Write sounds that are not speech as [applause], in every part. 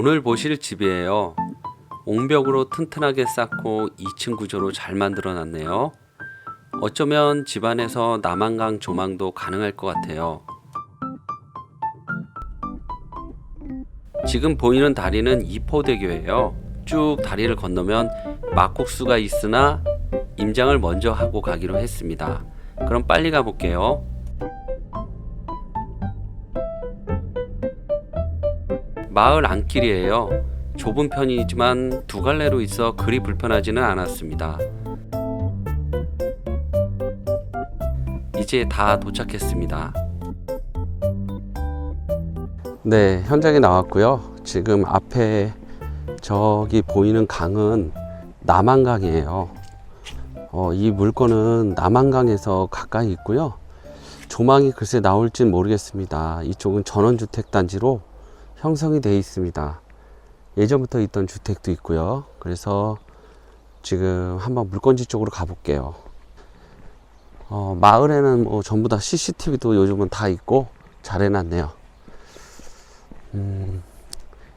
오늘 보실 집이에요. 옹벽으로 튼튼하게 쌓고 2층 구조로 잘 만들어 놨네요. 어쩌면 집안에서 남한강 조망도 가능할 것 같아요. 지금 보이는 다리는 이포대교예요. 쭉 다리를 건너면 막국수가 있으나 임장을 먼저 하고 가기로 했습니다. 그럼 빨리 가볼게요. 마을 안길이에요. 좁은 편이지만 두 갈래로 있어 그리 불편하지는 않았습니다. 이제 다 도착했습니다. 네, 현장에 나왔고요. 지금 앞에 저기 보이는 강은 남한강이에요. 어, 이 물건은 남한강에서 가까이 있고요. 조망이 글쎄 나올진 모르겠습니다. 이쪽은 전원주택 단지로 형성이 되어 있습니다. 예전부터 있던 주택도 있고요. 그래서 지금 한번 물건지 쪽으로 가볼게요. 어, 마을에는 뭐 전부 다 CCTV도 요즘은 다 있고 잘 해놨네요. 음,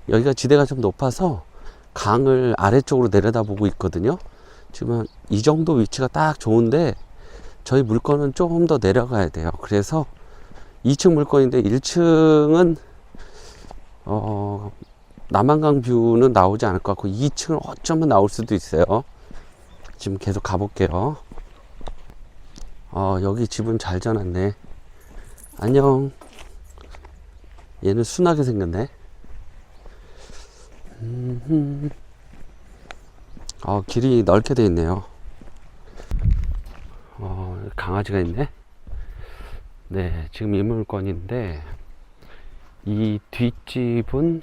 여기가 지대가 좀 높아서 강을 아래쪽으로 내려다보고 있거든요. 지금 이 정도 위치가 딱 좋은데 저희 물건은 조금 더 내려가야 돼요. 그래서 2층 물건인데 1층은 어, 남한강 뷰는 나오지 않을 것 같고 2층은 어쩌면 나올 수도 있어요. 지금 계속 가볼게요. 어, 여기 집은 잘 져놨네. 안녕. 얘는 순하게 생겼네. 어, 길이 넓게 돼 있네요. 어, 강아지가 있네. 네, 지금 이 물건인데, 이 뒷집은,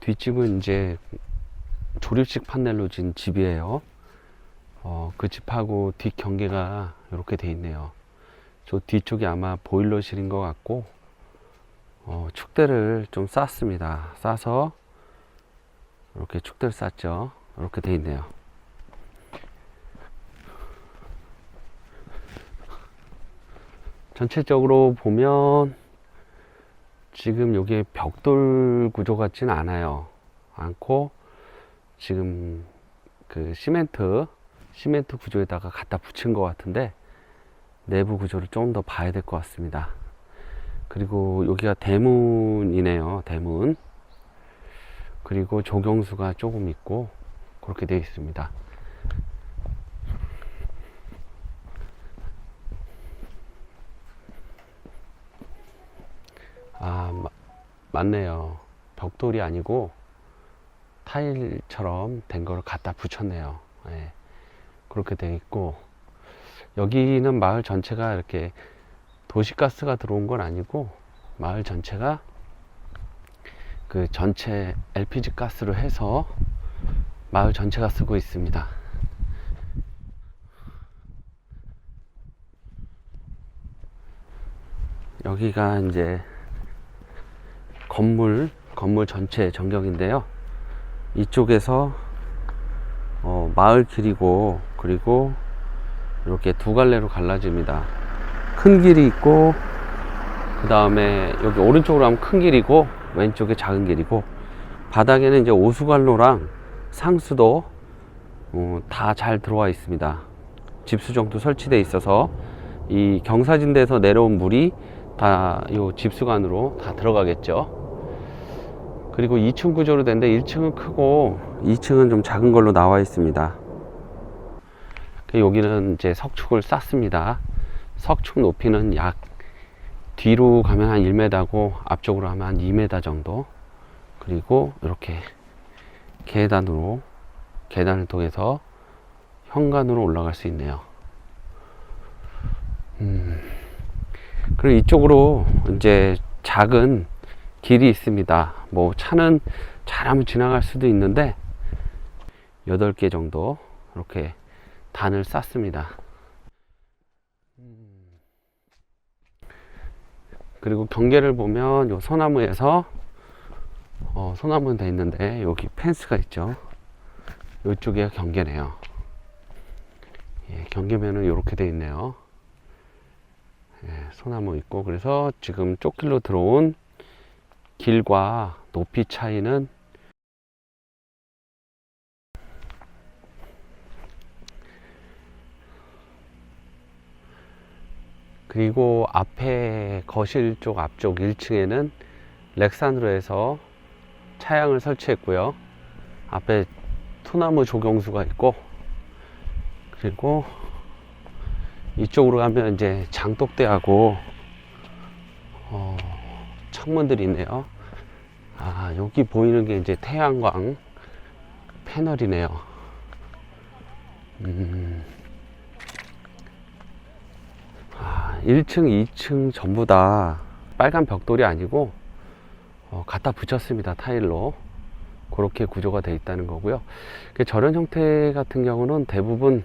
뒷집은 이제 조립식 판넬로 진 집이에요. 어, 그 집하고 뒷 경계가 이렇게 돼 있네요. 저 뒤쪽이 아마 보일러실인 것 같고, 어, 축대를 좀 쌌습니다. 싸서 이렇게 축대를 쌌죠. 이렇게 돼 있네요. 전체적으로 보면 지금 여기에 벽돌 구조 같지는 않아요. 않고 지금 그 시멘트 시멘트 구조에다가 갖다 붙인 것 같은데 내부 구조를 좀 더 봐야 될 것 같습니다. 그리고 여기가 대문이네요. 대문. 그리고 조경수가 조금 있고 그렇게 되어 있습니다. 아, 마- 맞네요. 벽돌이 아니고 타일처럼 된 거를 갖다 붙였네요. 예. 그렇게 되어 있고 여기는 마을 전체가 이렇게 도시가스가 들어온 건 아니고 마을 전체가 그 전체 LPG 가스로 해서 마을 전체가 쓰고 있습니다. 여기가 이제 건물 건물 전체 전경인데요. 이쪽에서 어, 마을 길이고 그리고 이렇게 두 갈래로 갈라집니다. 큰 길이 있고 그 다음에 여기 오른쪽으로 하면 큰 길이고 왼쪽에 작은 길이고 바닥에는 이제 오수관로랑 상수도 어, 다잘 들어와 있습니다. 집수정도 설치되어 있어서 이 경사진대에서 내려온 물이 다 이 집수관으로 다 들어가겠죠. 그리고 2층 구조로 된데 1층은 크고 2층은 좀 작은 걸로 나와 있습니다. 그 여기는 이제 석축을 쌌습니다. 석축 높이는 약 뒤로 가면 한 1m고 앞쪽으로 하면 한 2m 정도. 그리고 이렇게 계단으로 계단을 통해서 현관으로 올라갈 수 있네요. 음. 그리고 이쪽으로 이제 작은 길이 있습니다. 뭐 차는 잘하면 지나갈 수도 있는데 8개 정도 이렇게 단을 쌌습니다. 그리고 경계를 보면 요 소나무에서 어, 소나무는 돼 있는데 여기 펜스가 있죠. 이쪽에 경계네요. 예, 경계면은 이렇게 돼 있네요. 예, 소나무 있고 그래서 지금 쪽길로 들어온 길과 높이 차이는 그리고 앞에 거실 쪽 앞쪽 1층에는 렉산으로 해서 차양을 설치했고요. 앞에 소나무 조경수가 있고 그리고 이쪽으로 가면 이제 장독대하고 어, 창문들이 있네요. 아 여기 보이는 게 이제 태양광 패널이네요. 음. 아, 1층, 2층 전부 다 빨간 벽돌이 아니고 어, 갖다 붙였습니다 타일로 그렇게 구조가 되어 있다는 거고요. 그 저런 형태 같은 경우는 대부분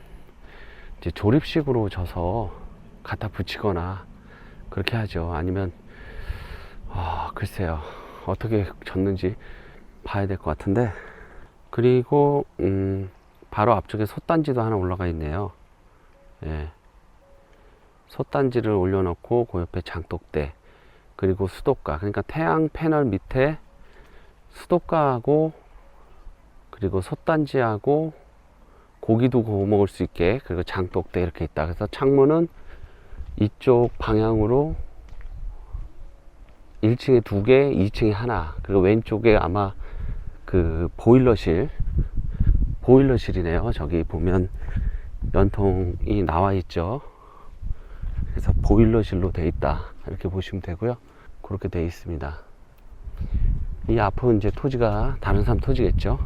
조립식으로 져서 갖다 붙이거나 그렇게 하죠. 아니면 아, 글쎄요 어떻게 졌는지 봐야 될 것 같은데 그리고 음, 바로 앞쪽에 솥단지도 하나 올라가 있네요. 예. 솥단지를 올려놓고 그 옆에 장독대 그리고 수도가 그러니까 태양 패널 밑에 수도가하고 그리고 솥단지하고 고기도 구워 먹을 수 있게 그리고 장독대 이렇게 있다 그래서 창문은 이쪽 방향으로 1층에 두 개, 2층에 하나. 그리고 왼쪽에 아마 그 보일러실 보일러실이네요. 저기 보면 연통이 나와 있죠. 그래서 보일러실로 돼 있다. 이렇게 보시면 되고요. 그렇게 돼 있습니다. 이 앞은 이제 토지가 다른 사람 토지겠죠?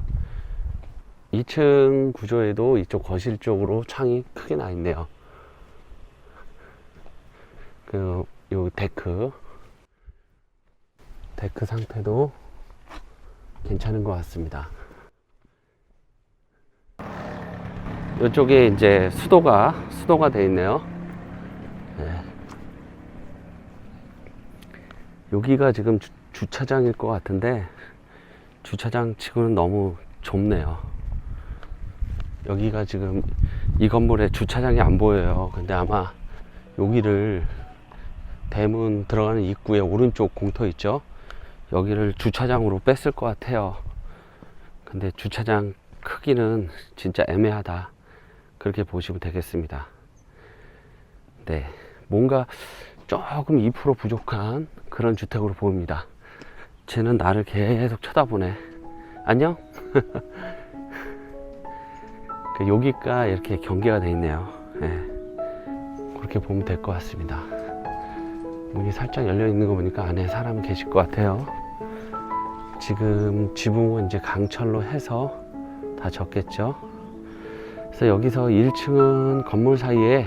2층 구조에도 이쪽 거실 쪽으로 창이 크게 나 있네요. 그 요 데크 데크 상태도 괜찮은 것 같습니다 이쪽에 이제 수도가 수도가 돼 있네요 네. 여기가 지금 주, 주차장일 것 같은데 주차장 치고는 너무 좁네요. 여기가 지금 이 건물에 주차장이 안 보여요. 근데 아마 여기를 대문 들어가는 입구에 오른쪽 공터 있죠? 여기를 주차장으로 뺐을 것 같아요. 근데 주차장 크기는 진짜 애매하다. 그렇게 보시면 되겠습니다. 네. 뭔가 조금 2% 부족한 그런 주택으로 보입니다. 쟤는 나를 계속 쳐다보네. 안녕? [laughs] 그 여기가 이렇게 경계가 돼 있네요. 예. 그렇게 보면 될 것 같습니다. 문이 살짝 열려 있는 거 보니까 안에 사람 계실 것 같아요. 지금 지붕은 이제 강철로 해서 다 졌겠죠. 그래서 여기서 1층은 건물 사이에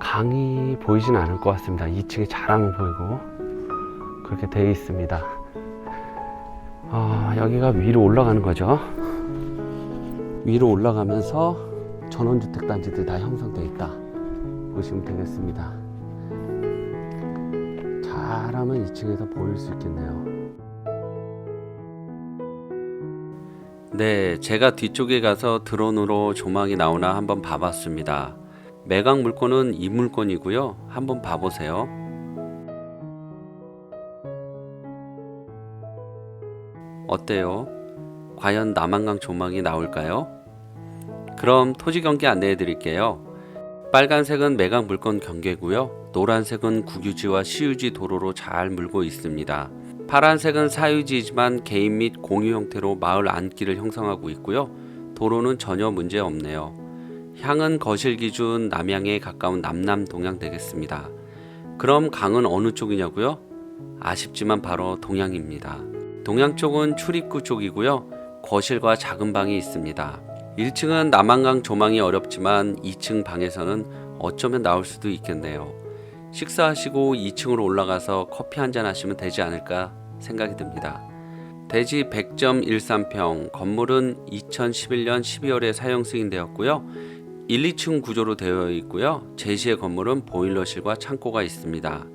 강이 보이진 않을 것 같습니다. 2층에 자랑은 보이고 그렇게 되어 있습니다. 아, 여기가 위로 올라가는 거죠. 위로 올라가면서 전원주택 단지들이 다 형성되어 있다. 보시면 되겠습니다. 잘하면 2층에서 보일 수 있겠네요. 네, 제가 뒤쪽에 가서 드론으로 조망이 나오나 한번 봐봤습니다. 매각 물건은 이 물건이고요. 한번 봐보세요. 어때요? 과연 남한강 조망이 나올까요? 그럼 토지 경계 안내해 드릴게요. 빨간색은 매각 물건 경계고요. 노란색은 국유지와 시유지 도로로 잘 물고 있습니다. 파란색은 사유지지만 개인 및 공유 형태로 마을 안길을 형성하고 있고요. 도로는 전혀 문제 없네요. 향은 거실 기준 남향에 가까운 남남 동향 되겠습니다. 그럼 강은 어느 쪽이냐고요? 아쉽지만 바로 동향입니다. 동향 쪽은 출입구 쪽이고요. 거실과 작은 방이 있습니다. 1층은 남한강 조망이 어렵지만 2층 방에서는 어쩌면 나올 수도 있겠네요. 식사하시고 2층으로 올라가서 커피 한잔 하시면 되지 않을까 생각이 듭니다. 대지 100.13평, 건물은 2011년 12월에 사용 승인되었고요. 1, 2층 구조로 되어 있고요. 제시의 건물은 보일러실과 창고가 있습니다.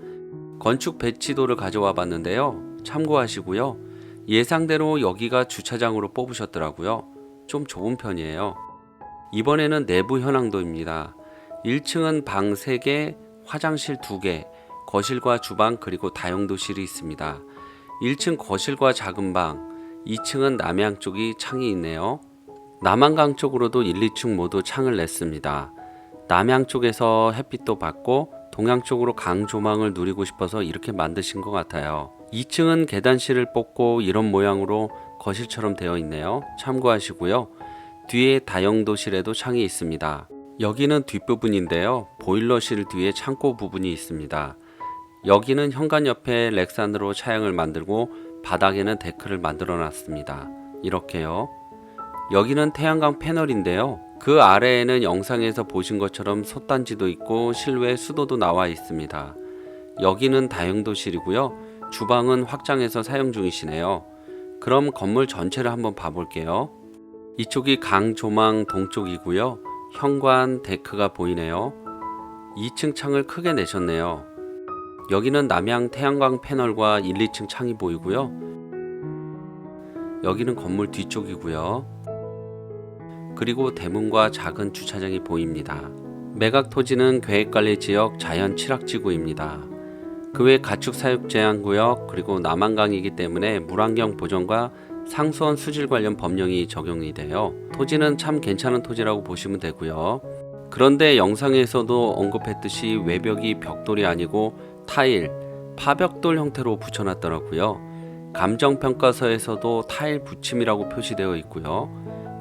건축 배치도를 가져와 봤는데요. 참고하시고요. 예상대로 여기가 주차장으로 뽑으셨더라고요. 좀 좁은 편이에요. 이번에는 내부 현황도입니다. 1층은 방 3개, 화장실 2개, 거실과 주방 그리고 다용도실이 있습니다. 1층 거실과 작은 방, 2층은 남향 쪽이 창이 있네요. 남한강 쪽으로도 1, 2층 모두 창을 냈습니다. 남향 쪽에서 햇빛도 받고 동양 쪽으로 강 조망을 누리고 싶어서 이렇게 만드신 것 같아요. 2층은 계단실을 뽑고 이런 모양으로 거실처럼 되어 있네요. 참고하시고요. 뒤에 다용도실에도 창이 있습니다. 여기는 뒷부분인데요. 보일러실 뒤에 창고 부분이 있습니다. 여기는 현관 옆에 렉산으로 차양을 만들고 바닥에는 데크를 만들어 놨습니다. 이렇게요. 여기는 태양광 패널인데요. 그 아래에는 영상에서 보신 것처럼 솥단지도 있고 실외 수도도 나와 있습니다. 여기는 다용도실이고요. 주방은 확장해서 사용 중이시네요. 그럼 건물 전체를 한번 봐볼게요. 이쪽이 강 조망 동쪽이고요. 현관 데크가 보이네요. 2층 창을 크게 내셨네요. 여기는 남향 태양광 패널과 1, 2층 창이 보이고요. 여기는 건물 뒤쪽이고요. 그리고 대문과 작은 주차장이 보입니다. 매각 토지는 계획관리 지역 자연 칠학지구입니다. 그 외 가축 사육 제한 구역 그리고 남한강이기 때문에 물환경 보존과 상수원 수질 관련 법령이 적용이 돼요. 토지는 참 괜찮은 토지라고 보시면 되고요. 그런데 영상에서도 언급했듯이 외벽이 벽돌이 아니고 타일, 파벽돌 형태로 붙여놨더라고요. 감정평가서에서도 타일 붙임이라고 표시되어 있고요.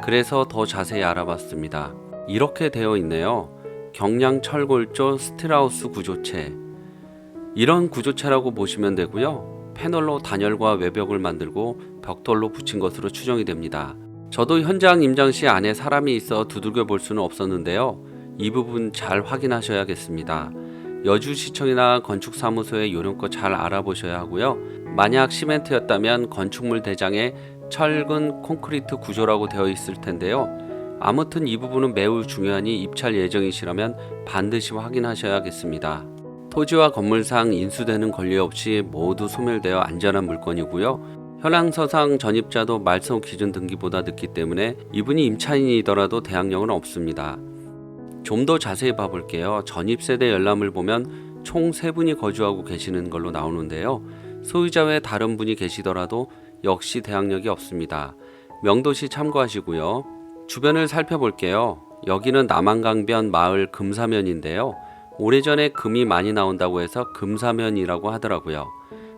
그래서 더 자세히 알아봤습니다. 이렇게 되어 있네요. 경량 철골조 스틸하우스 구조체. 이런 구조체라고 보시면 되고요. 패널로 단열과 외벽을 만들고 벽돌로 붙인 것으로 추정이 됩니다. 저도 현장 임장 시 안에 사람이 있어 두들겨 볼 수는 없었는데요. 이 부분 잘 확인하셔야겠습니다. 여주시청이나 건축사무소의 요령껏 잘 알아보셔야 하고요. 만약 시멘트였다면 건축물 대장에 철근 콘크리트 구조라고 되어 있을 텐데요. 아무튼 이 부분은 매우 중요하니 입찰 예정이시라면 반드시 확인하셔야겠습니다. 토지와 건물상 인수되는 권리 없이 모두 소멸되어 안전한 물건이고요. 현황서상 전입자도 말소 기준 등기보다 늦기 때문에 이분이 임차인이더라도 대항력은 없습니다. 좀 더 자세히 봐볼게요. 전입세대 열람을 보면 총 세분이 거주하고 계시는 걸로 나오는데요. 소유자 외 다른 분이 계시더라도 역시 대항력이 없습니다. 명도시 참고하시고요. 주변을 살펴볼게요. 여기는 남한강변 마을 금사면인데요. 오래전에 금이 많이 나온다고 해서 금사면이라고 하더라고요.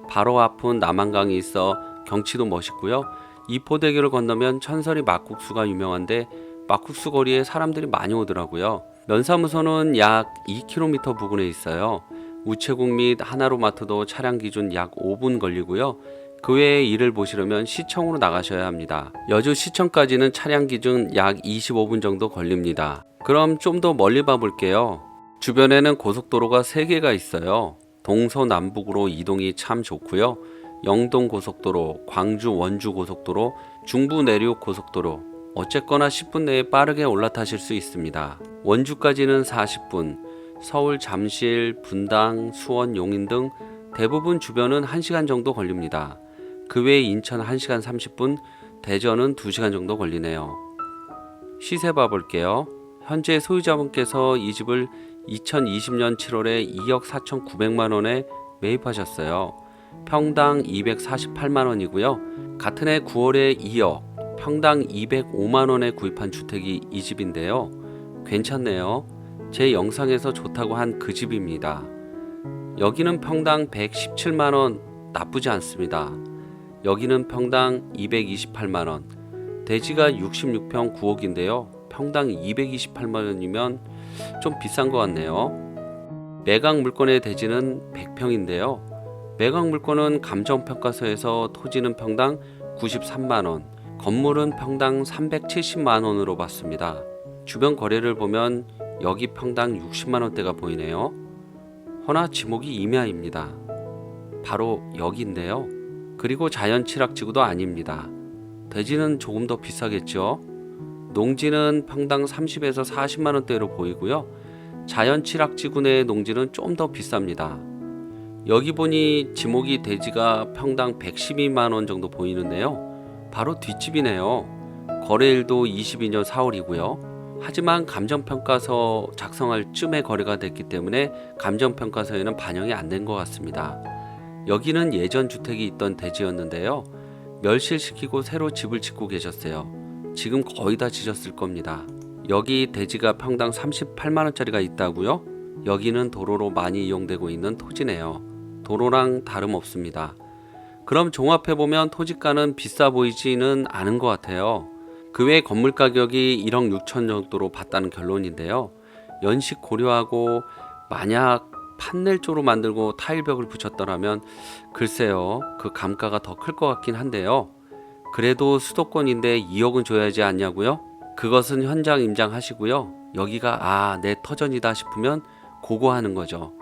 바로 앞은 남한강이 있어 경치도 멋있고요. 이포대교를 건너면 천설이 막국수가 유명한데 막국수 거리에 사람들이 많이 오더라고요. 면사무소는 약 2km 부근에 있어요. 우체국 및 하나로마트도 차량 기준 약 5분 걸리고요. 그 외에 일을 보시려면 시청으로 나가셔야 합니다. 여주 시청까지는 차량 기준 약 25분 정도 걸립니다. 그럼 좀 더 멀리 봐볼게요. 주변에는 고속도로가 3개가 있어요. 동서남북으로 이동이 참 좋고요. 영동 고속도로, 광주 원주 고속도로, 중부 내륙 고속도로. 어쨌거나 10분 내에 빠르게 올라타실 수 있습니다. 원주까지는 40분, 서울 잠실, 분당, 수원, 용인 등 대부분 주변은 1시간 정도 걸립니다. 그 외에 인천 1시간 30분, 대전은 2시간 정도 걸리네요. 시세 봐볼게요. 현재 소유자분께서 이 집을 2020년 7월에 2억 4,900만 원에 매입하셨어요. 평당 248만 원이고요. 같은 해 9월에 2억, 평당 205만 원에 구입한 주택이 이 집인데요. 괜찮네요. 제 영상에서 좋다고 한 그 집입니다. 여기는 평당 117만 원 나쁘지 않습니다. 여기는 평당 228만 원. 대지가 66평 9억인데요. 평당 228만 원이면 좀 비싼 것 같네요. 매각 물건의 대지는 100평인데요. 매각 물건은 감정평가서에서 토지는 평당 93만 원, 건물은 평당 370만 원으로 봤습니다. 주변 거래를 보면 여기 평당 60만 원대가 보이네요. 허나 지목이 임야입니다. 바로 여기인데요. 그리고 자연 칠학지구도 아닙니다. 대지는 조금 더 비싸겠죠. 농지는 평당 30에서 40만 원대로 보이고요. 자연 칠학지구 내의 농지는 좀 더 비쌉니다. 여기 보니 지목이 대지가 평당 112만 원 정도 보이는데요. 바로 뒷집이네요. 거래일도 22년 4월이고요. 하지만 감정평가서 작성할 쯤에 거래가 됐기 때문에 감정평가서에는 반영이 안 된 것 같습니다. 여기는 예전 주택이 있던 대지였는데요. 멸실시키고 새로 집을 짓고 계셨어요. 지금 거의 다 지셨을 겁니다. 여기 대지가 평당 38만 원짜리가 있다고요? 여기는 도로로 많이 이용되고 있는 토지네요. 도로랑 다름없습니다. 그럼 종합해 보면 토지가는 비싸 보이지는 않은 것 같아요. 그 외 건물 가격이 1억 6천 정도로 봤다는 결론인데요. 연식 고려하고 만약 판넬 쪽으로 만들고 타일벽을 붙였더라면 글쎄요 그 감가가 더 클 것 같긴 한데요. 그래도 수도권인데 2억은 줘야지 않냐고요? 그것은 현장 임장하시고요. 여기가 아 내 터전이다 싶으면 고고하는 거죠.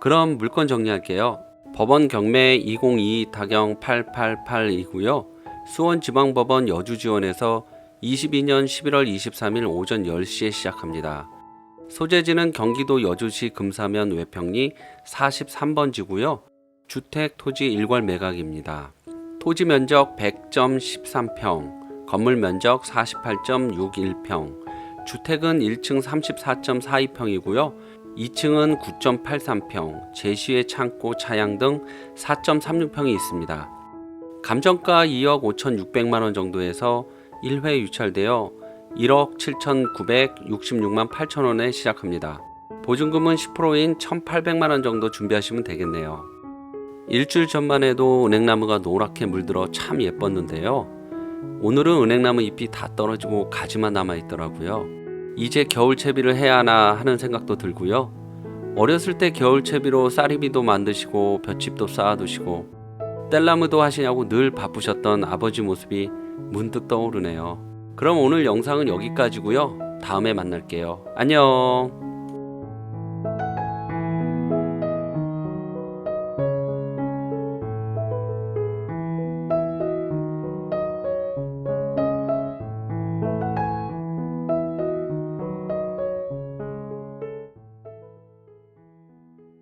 그럼 물건 정리할게요. 법원 경매 2022 타경 888이고요. 수원지방법원 여주지원에서 22년 11월 23일 오전 10시에 시작합니다. 소재지는 경기도 여주시 금사면 외평리 43번지고요. 주택 토지 일괄 매각입니다. 토지 면적 100.13평, 건물 면적 48.61평, 주택은 1층 34.42평이고요. 2층은 9.83평, 제시의 창고, 차양 등 4.36평이 있습니다. 감정가 2억 5,600만 원 정도에서 1회 유찰되어 1억 7,966만 8천 원에 시작합니다. 보증금은 10%인 1,800만 원 정도 준비하시면 되겠네요. 일주일 전만 해도 은행나무가 노랗게 물들어 참 예뻤는데요. 오늘은 은행나무 잎이 다 떨어지고 가지만 남아 있더라고요. 이제 겨울 채비를 해야 하나 하는 생각도 들고요. 어렸을 때 겨울 채비로 쌀이비도 만드시고 볏짚도 쌓아두시고 뗄나무도 하시냐고 늘 바쁘셨던 아버지 모습이 문득 떠오르네요. 그럼 오늘 영상은 여기까지고요. 다음에 만날게요. 안녕.